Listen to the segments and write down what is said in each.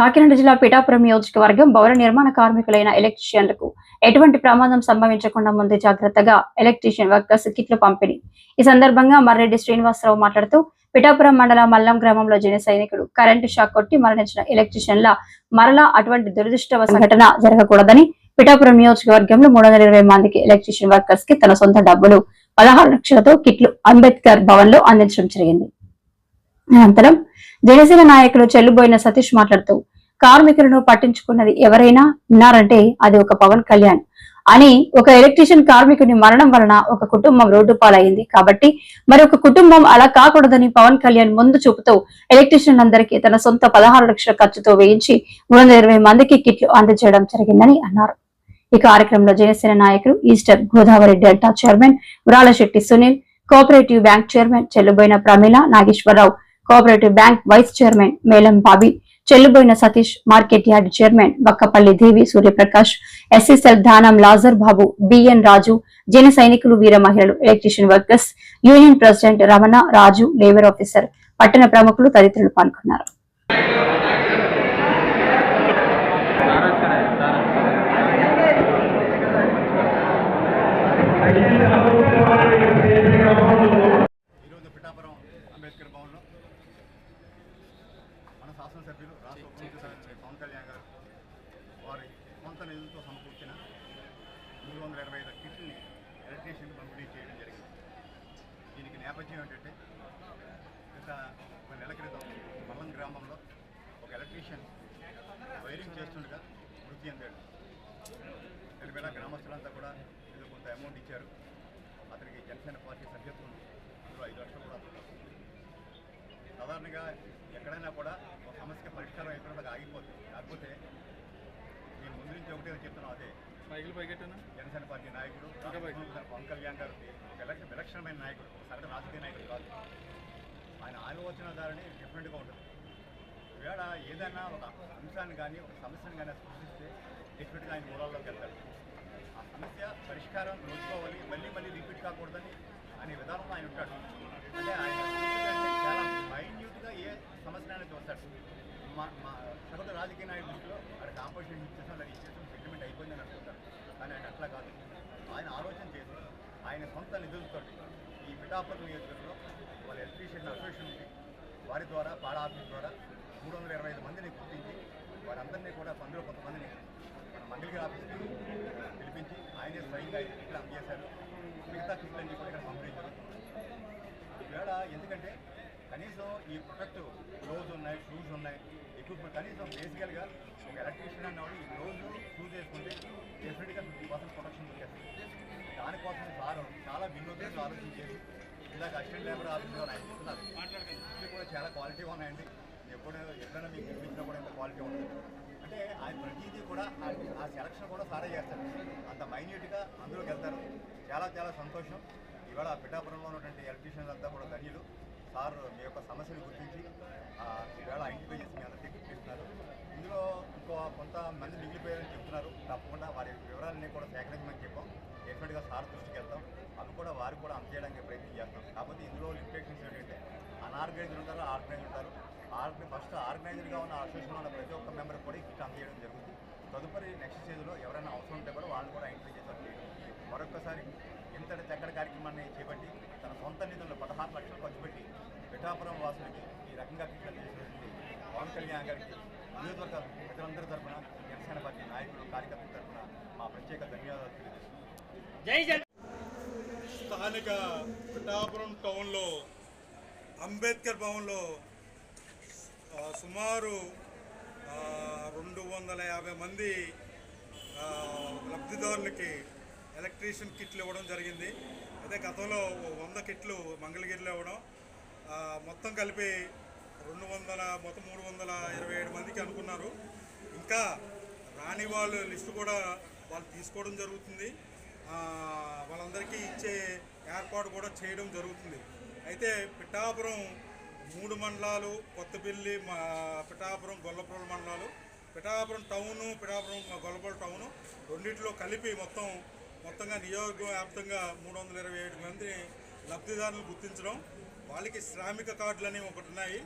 కాకినాడ జిల్లా పిఠాపురం నియోజకవర్గం భవన నిర్మాణ కార్మికులైన ఎలక్ట్రీషియన్లకు ఎటువంటి ప్రమాదం సంభవించకుండా ముందు జాగ్రత్తగా ఎలక్ట్రీషియన్ వర్కర్స్ కిట్లు పంపిణీ. ఈ సందర్భంగా మర్రెడ్డి శ్రీనివాసరావు మాట్లాడుతూ పిఠాపురం మండలం మల్లం గ్రామంలో జన సైనికుడు కరెంటు షాక్ కొట్టి మరణించిన ఎలక్ట్రీషియన్ల మరలా అటువంటి దురదృష్టవ సంఘటన జరగకూడదని పిఠాపురం నియోజకవర్గంలో మూడు వందల ఇరవై మందికి ఎలక్ట్రీషియన్ వర్కర్స్కి తన సొంత డబ్బులు పదహారు లక్షలతో కిట్లు అంబేద్కర్ భవన్లో అందించడం జరిగింది. అనంతరం జనసేన నాయకులు చెల్లుబోయిన సతీష్ మాట్లాడుతూ కార్మికులను పట్టించుకున్నది ఎవరైనా ఉన్నారంటే అది ఒక పవన్ కళ్యాణ్. అని ఒక ఎలక్ట్రీషియన్ కార్మికుని మరణం వలన ఒక కుటుంబం రోడ్డు పాలైంది. కాబట్టి మరి ఒక కుటుంబం అలా కాకూడదని పవన్ కళ్యాణ్ ముందు చూపుతూ ఎలక్ట్రీషియన్ అందరికీ తన సొంత పదహారు లక్షల ఖర్చుతో వేయించి మూడు వందల ఇరవై మందికి కిట్లు అందజేయడం జరిగిందని అన్నారు. ఈ కార్యక్రమంలో జనసేన నాయకులు eastern Godavari delta chairman Uralasetti Sunil cooperative bank chairman Chelluboina Pramila Nageswararao cooperative bank vice chairman Melam Bobby Chelluboina Satish market yard chairman Bakkapalli Devi Suryaprakash SSL Dhanam Lazar Babu BN Raju జన సైనికులు వీర మహిళలు electrician workers union president Ramana Raju labour officer పట్టణ ప్రముఖులు తదితరులు పాల్గొన్నారు. ఈరోజు పిఠాపురం అంబేద్కర్ భవన్లో మన శాసనసభ్యులు రాష్ట్ర ఉప ముఖ్యమంత్రి పవన్ కళ్యాణ్ గారు వారి సొంత నిధులతో సమకూర్చిన మూడు వందల ఇరవై ఐదు కిట్ని ఎలక్ట్రీషియన్ పంపిణీ చేయడం జరిగింది. దీనికి నేపథ్యం ఏంటంటే గత ఒక నెల క్రితం మల్లం గ్రామంలో ఒక ఎలక్ట్రీషియన్ వైరింగ్ చేస్తుండగా మృతి చెందాడు. నిలబెల గ్రామస్తులంతా కూడా ఏదో కొంత అమౌంట్ ఇచ్చారు. అతనికి జనసేన పార్టీ సభ్యత్వం ఉంది. అందులో ఐదు లక్షలు కూడా సాధారణంగా ఎక్కడైనా కూడా ఒక సమస్య పరిష్కారం అయిపోయినప్పుడు ఆగిపోతుంది. కాకపోతే నేను ముందు నుంచి ఒకటే చెప్తున్నాం అదే. మైకిల్ పైకెట్టనా? జనసేన పార్టీ నాయకుడు పవన్ కళ్యాణ్ గారు ఎలక్షన్ విలక్షణమైన నాయకుడు సగటు రాజకీయ నాయకుడు కాదు. ఆయన ఆలోచన ధారని డిఫరెంట్గా ఉంటుంది. ఈవేళ ఏదైనా ఒక అంశాన్ని కానీ ఒక సమస్యను కానీ సృష్టిస్తే డెఫినెట్గా ఆయన మూలాల్లోకి వెళ్తాడు. ఆ సమస్య పరిష్కారం చూసుకోవాలి మళ్ళీ మళ్ళీ రిపీట్ కాకూడదని అనే విధానంలో ఆయన ఉంటాడు. అంటే ఆయన చాలా మైన్యూట్గా ఏ సమస్యనైనా చూస్తాడు. మా మా సగటు రాజకీయ నాయకుల దృష్టిలో అక్కడ కాంపోజిషన్ ఇచ్చేసాం లేదా ఇచ్చేసాం సెటిల్మెంట్ అయిపోయిందని అనుకుంటారు కానీ ఆయన అట్లా కాదు. ఆయన ఆలోచన చేసి ఆయన సొంత నిధులతో ఈ పిఠాపురం నియోజకవర్గంలో వాళ్ళ ఎలక్ట్రీషియన్ అసోసియేషన్ ఉంది వారి ద్వారా పాడ ఆఫీస్ ద్వారా మూడు వందల ఇరవై ఐదు మందిని గుర్తించి వారందరినీ కూడా అందులో కొంతమందిని మన మంగళగిరి ఆఫీస్కి పిలిపించి ఆయనే స్వయంగా ఇక్కడ అందజేశారు. మిగతా కిట్లన్నీ కూడా ఇక్కడ పంపించారు జరుగుతుంది. ఈవేళ ఎందుకంటే కనీసం ఈ ప్రొడక్ట్ క్లోజ్ ఉన్నాయి షూస్ ఉన్నాయి ఎక్విప్మెంట్ కనీసం బేసికల్గా ఒక ఎలక్ట్రీషియన్ అన్నవాడు ఈ రోజు చూస్ చేసుకుంటే డెఫినెట్గా ఫిఫ్టీ పర్సెంట్ ప్రొటెక్షన్ దొరికేస్తుంది. దానికోసం సార్ చాలా వినూత్నంగా ఆలోచన చేసి ఇలాగ అసిస్టెంట్ లేబర్ ఆఫీస్లో ఆయన చెప్తున్నారు. ఇవి కూడా చాలా క్వాలిటీగా ఉన్నాయండి. ఎప్పుడు ఎప్పుడైనా మీకు వినిపించినా కూడా ఇంత క్వాలిటీ ఉంటుంది అంటే ఆయన ప్రతిదీ కూడా ఆ సెలక్షన్ కూడా సారే చేస్తారు. అంత మైన్యూట్గా అందులోకి వెళ్తారు. చాలా చాలా సంతోషం. ఇవాళ పిఠాపురంలో ఉన్నటువంటి ఎలక్ట్రీషియన్స్ అంతా కూడా ధన్యులు. సార్ మీ యొక్క సమస్యను గుర్తించి ఈవేళ ఐడెంటిఫై చేసి మీ అందరికీ గుర్తిస్తున్నారు. ఇందులో ఇంకో కొంతమంది మిగిలిపోయారని చెప్తున్నారు. తప్పకుండా వారి వివరాలన్నీ కూడా సేకరించమని చెప్పాం. డెఫినెట్గా సార్ దృష్టికి వెళ్తాం. అవి కూడా వారు కూడా అందజేయడానికి ప్రయత్నం చేస్తాం. కాకపోతే ఇందులో లిమిటేషన్స్ ఏంటంటే అనార్గనైజ్డ్ ఉంటారు ఆర్గనైజ్ ఉంటారు. ఆర్గ ఫస్ట్ ఆర్గనైజ్డ్గా ఉన్న అసోసియేషన్ ఉన్న ప్రతి ఒక్క మెంబర్ కూడా ఇక్కడ అందజేయడం జరుగుతుంది. తదుపరి నెక్స్ట్ స్టేజ్లో ఎవరైనా అవసరం ఉంటే కూడా వాళ్ళు కూడా ఐడెంటిఫై చేస్తారు మరొకసారి ఇంతటి చక్కటి కార్యక్రమాన్ని చేపట్టి తన సొంత నిధులను పదహారు లక్షలు ఖర్చు పెట్టి పిఠాపురం వాసులకి ఈ రకంగా కిట్లు చేసినటువంటి పవన్ కళ్యాణ్ గారికి నియోజకవర్గ ప్రజలందరి తరఫున జనసేన పార్టీ నాయకులు కార్యకర్తల తరఫున మా ప్రత్యేక ధన్యవాదాలు తెలియజేస్తున్నాం స్థానిక పిఠాపురం టౌన్లో అంబేద్కర్ భవన్లో సుమారు రెండు వందల యాభై మంది లబ్ధిదారులకి ఎలక్ట్రీషియన్ కిట్లు ఇవ్వడం జరిగింది. అయితే గతంలో వంద కిట్లు మంగళగిరిలో ఇవ్వడం. మొత్తం కలిపి రెండు వందల మొత్తం మూడు వందల ఇరవై ఏడు మందికి అనుకున్నారు. ఇంకా రాని వాళ్ళు లిస్టు కూడా వాళ్ళు తీసుకోవడం జరుగుతుంది. వాళ్ళందరికీ ఇచ్చే ఏర్పాటు కూడా చేయడం జరుగుతుంది. అయితే పిఠాపురం మూడు మండలాలు కొత్తపల్లి మా పిఠాపురం గొల్లపురం మండలాలు పిఠాపురం టౌను పిఠాపురం గొల్లపురం టౌను రెండింటిలో కలిపి మొత్తం మొత్తంగా నియోజక వ్యాప్తంగా మూడు వందల ఇరవై ఏడు మంది లబ్ధిదారులు గుర్తించడం వాళ్ళకి శ్రామిక కార్డులు అనేవి ఒకటి ఉన్నాయి.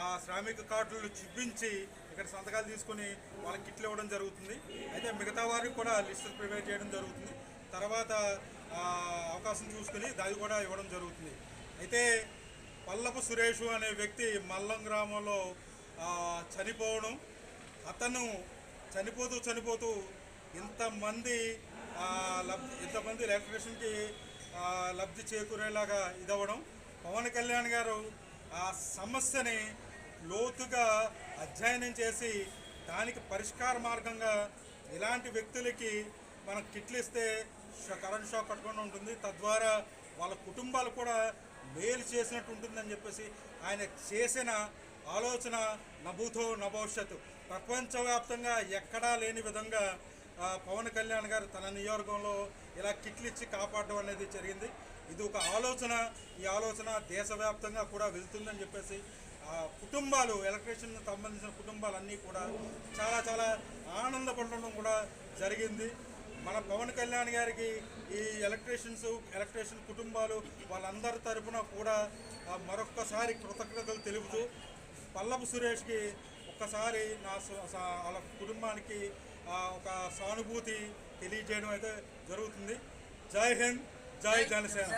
ఆ శ్రామిక కార్డులను చూపించి ఇక్కడ సంతకాలు తీసుకొని వాళ్ళకి కిట్లు ఇవ్వడం జరుగుతుంది. అయితే మిగతా వారికి కూడా లిస్టులు ప్రిపేర్ చేయడం జరుగుతుంది. తర్వాత అవకాశం చూసుకుని దాన్ని కూడా ఇవ్వడం జరుగుతుంది. అయితే పల్లపు సురేష్ అనే వ్యక్తి మల్లం గ్రామంలో చనిపోవడం అతను చనిపోతూ చనిపోతూ ఇంతమంది లబ్ధి ఇంతమంది ఎలక్ట్రీషియన్కి లబ్ధి చేకూరేలాగా ఇదవ్వడం. పవన్ కళ్యాణ్ గారు ఆ సమస్యని లోతుగా అధ్యయనం చేసి దానికి పరిష్కార మార్గంగా ఇలాంటి వ్యక్తులకి మనం కిట్లిస్తే కరెంట్ షాక్ కట్టకుండా ఉంటుంది. తద్వారా వాళ్ళ కుటుంబాలు కూడా మేలు చేసినట్టు ఉంటుందని చెప్పేసి ఆయన చేసిన ఆలోచన నభూతో నభవిష్యత్తు. ప్రపంచవ్యాప్తంగా ఎక్కడా లేని విధంగా పవన్ కళ్యాణ్ గారు తన నియోజకవర్గంలో ఇలా కిట్లు ఇచ్చి కాపాడడం అనేది జరిగింది. ఇది ఒక ఆలోచన. ఈ ఆలోచన దేశవ్యాప్తంగా కూడా వెళ్తుందని చెప్పేసి కుటుంబాలు ఎలక్ట్రీషియన్ సంబంధించిన కుటుంబాలన్నీ కూడా చాలా చాలా ఆనందపడడం కూడా జరిగింది. మన పవన్ కళ్యాణ్ గారికి ఈ ఎలక్ట్రీషియన్స్ ఎలక్ట్రీషియన్ కుటుంబాలు వాళ్ళందరి తరపున కూడా మరొక్కసారి కృతజ్ఞతలు తెలుపుతూ పల్లపు సురేష్కి ఒక్కసారి నా స- వాళ్ళ కుటుంబానికి ఒక సానుభూతి తెలియజేయడం అయితే జరుగుతుంది. జై హింద్ జై జనసేన.